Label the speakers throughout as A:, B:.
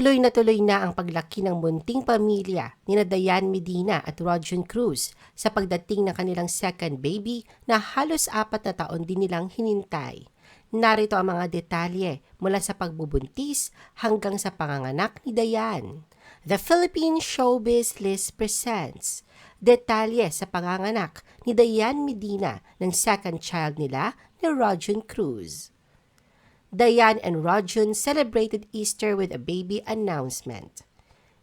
A: Tuloy na tuloy na ang paglaki ng munting pamilya ni na Dayan Medina at Rojan Cruz sa pagdating ng kanilang second baby na halos apat na taon din nilang hinintay. Narito ang mga detalye mula sa pagbubuntis hanggang sa panganganak ni Dayan. The Philippine Showbiz List presents detalye sa panganganak ni Dayan Medina ng second child nila ni Rojan Cruz. Dayan and Rajun celebrated Easter with a baby announcement.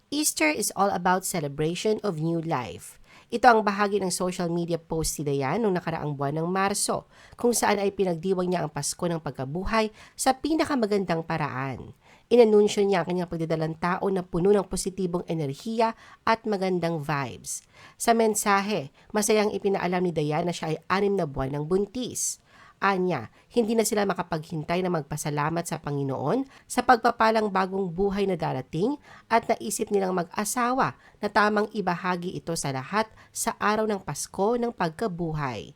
A: Easter is all about celebration of new life. Ito ang bahagi ng social media post ni Dayan noong nakaraang buwan ng Marso, kung saan ay pinagdiwang niya ang Pasko ng pagkabuhay sa pinakamagandang paraan. Inanunsyo niya ang kanyang pagdadalang tao na puno ng positibong enerhiya at magandang vibes. Sa mensahe, masayang ipinaalam ni Dayan na siya ay anim na buwan ng buntis. Anya, hindi na sila makapaghintay na magpasalamat sa Panginoon sa pagpapalang bagong buhay na darating at naisip nilang mag-asawa na tamang ibahagi ito sa lahat sa araw ng Pasko ng pagkabuhay.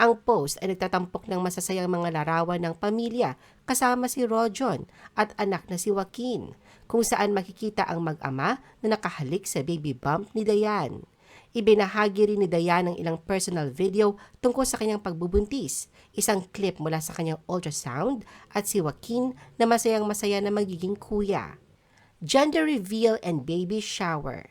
A: Ang post ay nagtatampok ng masasayang mga larawan ng pamilya kasama si Rojon at anak na si Joaquin, kung saan makikita ang mag-ama na nakahalik sa baby bump ni Dayan. Ibinahagi rin ni Dayan ang ilang personal video tungkol sa kanyang pagbubuntis, isang clip mula sa kanyang ultrasound at si Joaquin na masayang masaya na magiging kuya. Gender reveal and baby shower.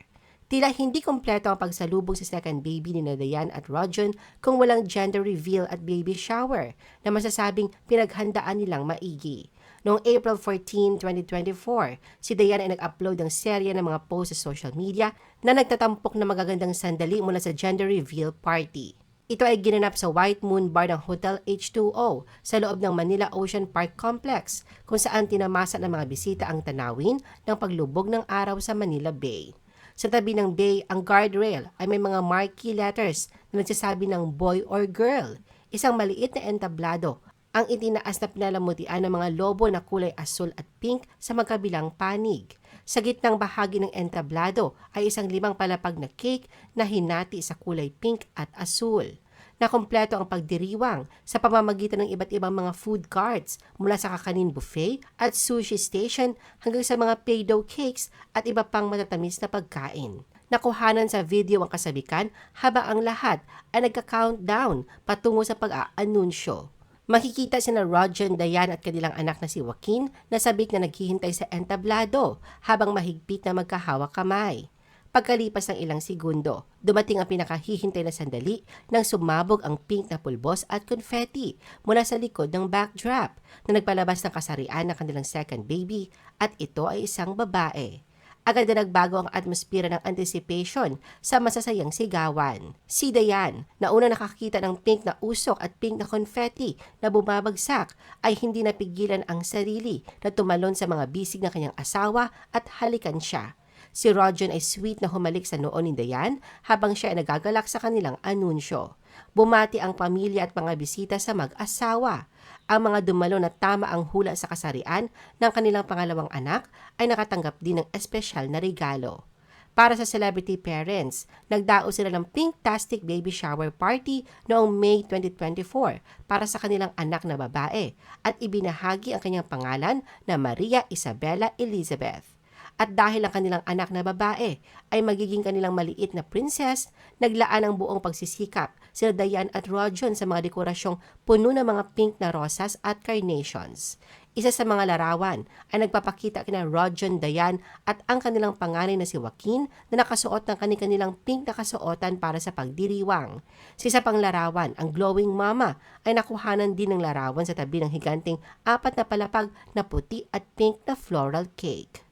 A: Tila hindi kompleto ang pagsalubong sa second baby ni Dayan at Rojon kung walang gender reveal at baby shower na masasabing pinaghandaan nilang maigi. Noong April 14, 2024, si Dayan ay nag-upload ng serye ng mga posts sa social media na nagtatampok na magagandang sandali mula sa gender reveal party. Ito ay ginanap sa White Moon Bar ng Hotel H2O sa loob ng Manila Ocean Park Complex kung saan tinamasa ng mga bisita ang tanawin ng paglubog ng araw sa Manila Bay. Sa tabi ng bay, ang guardrail ay may mga marquee letters na nagsasabi ng boy or girl. Isang maliit na entablado ang itinaas na pinalamutian ng mga lobo na kulay asul at pink sa magkabilang panig. Sa gitnang bahagi ng entablado ay isang limang palapag na cake na hinati sa kulay pink at asul. Nakompleto ang pagdiriwang sa pamamagitan ng iba't ibang mga food carts mula sa kakanin buffet at sushi station hanggang sa mga pay-dough cakes at iba pang matatamis na pagkain. Nakuhanan sa video ang kasabikan habang ang lahat ay nagka-countdown patungo sa pag-aanunsyo. Makikita si na Roger Dayan at kanilang anak na si Joaquin na sabik na naghihintay sa entablado habang mahigpit na magkahawak kamay. Pagkalipas ng ilang segundo, dumating ang pinakahihintay na sandali nang sumabog ang pink na pulbos at confetti mula sa likod ng backdrop na nagpalabas ng kasarian ng kanilang second baby at ito ay isang babae agad na nagbago ang atmosphere ng anticipation sa masasayang sigawan. Si Dayan, na una nakakita ng pink na usok at pink na confetti na bumabagsak, ay hindi napigilan ang sarili na tumalon sa mga bisig ng kanyang asawa at halikan siya. Si Roger ay sweet na humalik sa noon ni Dayan habang siya ay nagagalak sa kanilang anunsyo. Bumati ang pamilya at mga bisita sa mag-asawa. Ang mga dumalo na tama ang hula sa kasarian ng kanilang pangalawang anak ay nakatanggap din ng espesyal na regalo. Para sa celebrity parents, nagdao sila ng Pinktastic Baby Shower Party noong May 2024 para sa kanilang anak na babae at ibinahagi ang kanyang pangalan na Maria Isabella Elizabeth. At dahil ang kanilang anak na babae ay magiging kanilang maliit na princess, naglaan ang buong pagsisikap sila Dayan at Rojon sa mga dekorasyong puno ng mga pink na rosas at carnations. Isa sa mga larawan ay nagpapakita kina Rojon Dayan at ang kanilang panganay na si Joaquin na nakasuot ng kanilang pink na kasuotan para sa pagdiriwang. Sa isa pang larawan, ang glowing mama ay nakuhanan din ng larawan sa tabi ng higanting apat na palapag na puti at pink na floral cake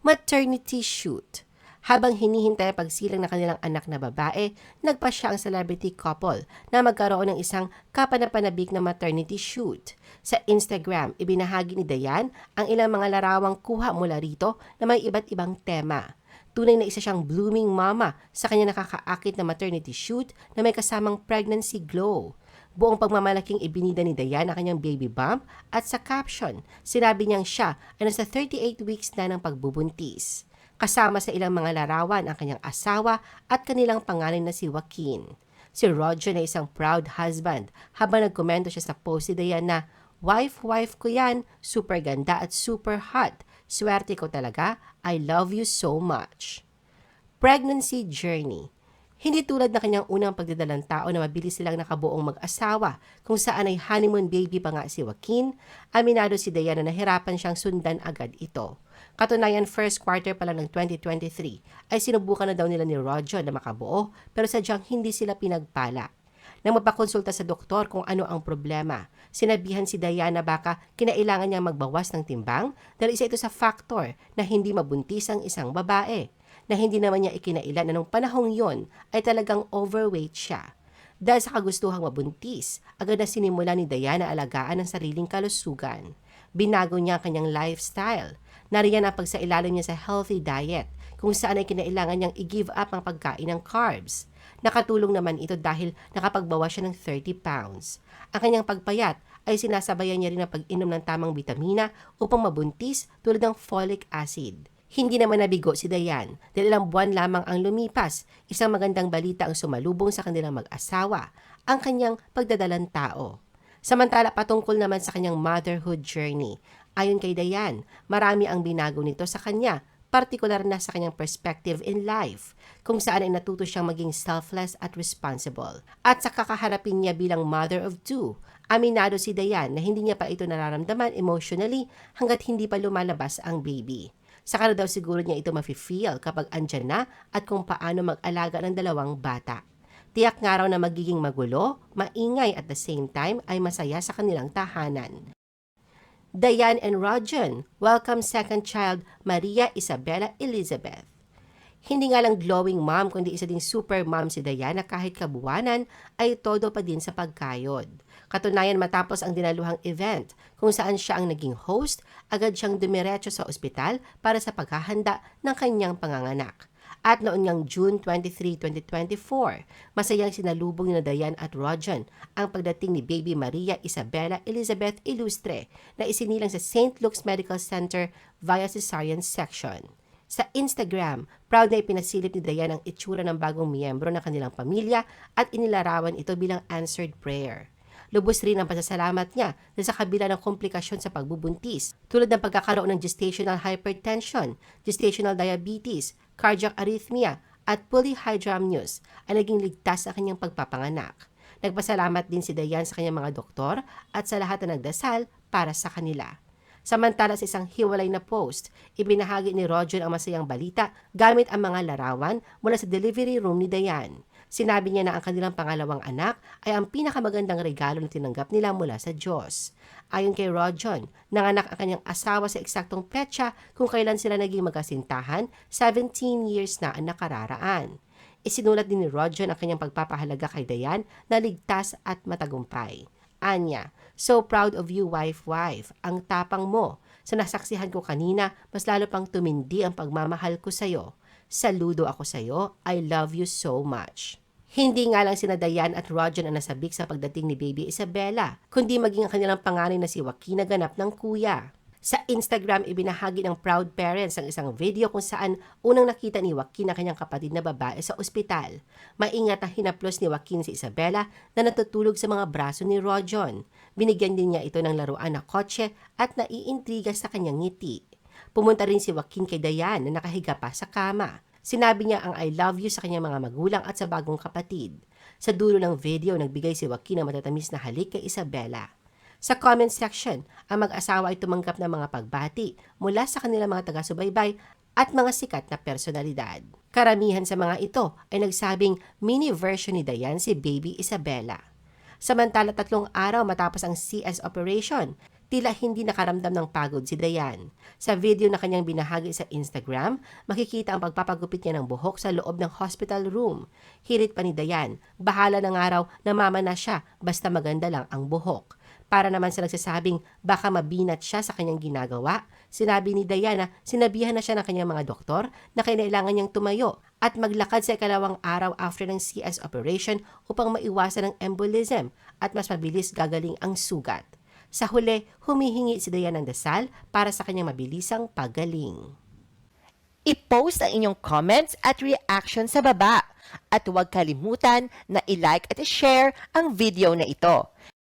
A: maternity shoot. Habang hinihintay ang pagsilang ng kanilang anak na babae, nagpa siya ang celebrity couple na magkaroon ng isang kapanapanabik na maternity shoot. Sa Instagram, ibinahagi ni Dayan ang ilang mga larawang kuha mula rito na may iba't ibang tema. Tunay na isa siyang blooming mama sa kanya nakakaakit na maternity shoot na may kasamang pregnancy glow. Buong pagmamalaking ibinida ni Dayan ang kanyang baby bump at sa caption, sinabi niyang siya ay nasa 38 weeks na ng pagbubuntis. Kasama sa ilang mga larawan ang kanyang asawa at kanilang pangalan na si Joaquin. Si Roger na isang proud husband habang nagkomento siya sa post ni Dayan na Wife-wife ko yan, super ganda at super hot. Swerte ko talaga. I love you so much. Pregnancy Journey Hindi tulad na kanyang unang pagdadalang tao na mabilis silang nakabuong mag-asawa kung saan ay honeymoon baby pa nga si Joaquin, aminado si Diana na nahirapan siyang sundan agad ito. Katunayan, first quarter pa lang ng 2023 ay sinubukan na daw nila ni Roger na makabuo pero sadyang hindi sila pinagpala. Nang mapakonsulta sa doktor kung ano ang problema, sinabihan si Diana baka kinailangan niyang magbawas ng timbang dahil isa ito sa factor na hindi mabuntis ang isang babae na hindi naman niya ikinailan na nung panahong yon ay talagang overweight siya. Dahil sa kagustuhang mabuntis, agad na sinimula ni Diana alagaan ang sariling kalusugan. Binago niya ang kanyang lifestyle. Nariyan ang pagsailalim niya sa healthy diet, kung saan ay kinailangan niyang i-give up ang pagkain ng carbs. Nakatulong naman ito dahil nakapagbawa siya ng 30 pounds. Ang kanyang pagpayat ay sinasabayan niya rin ang pag-inom ng tamang bitamina upang mabuntis tulad ng folic acid. Hindi naman nabigo si Dayan dahil buwan lamang ang lumipas. Isang magandang balita ang sumalubong sa kanilang mag-asawa, ang kanyang pagdadalang tao. Samantala patungkol naman sa kanyang motherhood journey. Ayon kay Dayan, marami ang binago nito sa kanya, partikular na sa kanyang perspective in life, kung saan ay natuto siyang maging selfless at responsible. At sa kakaharapin niya bilang mother of two, aminado si Dayan na hindi niya pa ito nararamdaman emotionally hanggat hindi pa lumalabas ang baby. Saka na daw siguro niya ito mafe-feel kapag andyan na at kung paano mag-alaga ng dalawang bata. Tiyak nga raw na magiging magulo, maingay at the same time ay masaya sa kanilang tahanan. Diane and Rogen welcome second child Maria Isabella Elizabeth. Hindi nga lang glowing mom kundi isa ding super mom si Diana kahit kabuwanan ay todo pa din sa pagkayod. Katunayan matapos ang dinaluhang event kung saan siya ang naging host, agad siyang dumiretso sa ospital para sa paghahanda ng kanyang panganganak. At noon ngang June 23, 2024, masayang sinalubong ni Dayan at Rojan ang pagdating ni Baby Maria Isabella Elizabeth Ilustre na isinilang sa St. Luke's Medical Center via cesarean section. Sa Instagram, proud na ipinasilip ni Dayan ang itsura ng bagong miyembro ng kanilang pamilya at inilarawan ito bilang answered prayer. Lubos rin ang pasasalamat niya na sa kabila ng komplikasyon sa pagbubuntis tulad ng pagkakaroon ng gestational hypertension, gestational diabetes, cardiac arrhythmia at polyhydramnios ay naging ligtas sa kanyang pagpapanganak. Nagpasalamat din si Dayan sa kanyang mga doktor at sa lahat na nagdasal para sa kanila. Samantala sa isang hiwalay na post, ibinahagi ni Roger ang masayang balita gamit ang mga larawan mula sa delivery room ni Dayan. Sinabi niya na ang kanilang pangalawang anak ay ang pinakamagandang regalo na tinanggap nila mula sa Diyos. Ayon kay Rojon, nanganak ang kanyang asawa sa eksaktong petsa kung kailan sila naging magkasintahan, 17 years na ang nakararaan. Isinulat din ni Rojon ang kanyang pagpapahalaga kay Dayan na ligtas at matagumpay. Anya, so proud of you, wife-wife. Ang tapang mo. Sa nasaksihan ko kanina, mas lalo pang tumindi ang pagmamahal ko sa'yo. Saludo ako sa'yo. I love you so much. Hindi nga lang sina Dayan at Roger ang nasabik sa pagdating ni Baby Isabella, kundi maging ang kanilang panganay na si Joaquin na ganap ng kuya. Sa Instagram, ibinahagi ng proud parents ang isang video kung saan unang nakita ni Joaquin ang kanyang kapatid na babae sa ospital. Maingat na hinaplos ni Joaquin si Isabella na natutulog sa mga braso ni Rojon. Binigyan din niya ito ng laruan na kotse at naiintriga sa kanyang ngiti. Pumunta rin si Joaquin kay Dayan na nakahiga pa sa kama. Sinabi niya ang I love you sa kanyang mga magulang at sa bagong kapatid. Sa dulo ng video, nagbigay si Joaquin ng matatamis na halik kay Isabella. Sa comment section, ang mag-asawa ay tumanggap ng mga pagbati mula sa kanilang mga taga-subaybay at mga sikat na personalidad. Karamihan sa mga ito ay nagsabing mini version ni Dayan si Baby Isabella. Samantala tatlong araw matapos ang CS operation, tila hindi nakaramdam ng pagod si Dayan. Sa video na kanyang binahagi sa Instagram, makikita ang pagpapagupit niya ng buhok sa loob ng hospital room. Hirit pa ni Dayan, bahala ng araw na mama na siya basta maganda lang ang buhok. Para naman sa nagsasabing baka mabinat siya sa kanyang ginagawa, sinabi ni Diana sinabihan na siya ng kanyang mga doktor na kailangan niyang tumayo at maglakad sa ikalawang araw after ng CS operation upang maiwasan ang embolism at mas mabilis gagaling ang sugat. Sa huli, humihingi si Diana ng dasal para sa kanyang mabilisang pagaling.
B: I-post ang inyong comments at reaction sa baba. At huwag kalimutan na i-like at i-share ang video na ito.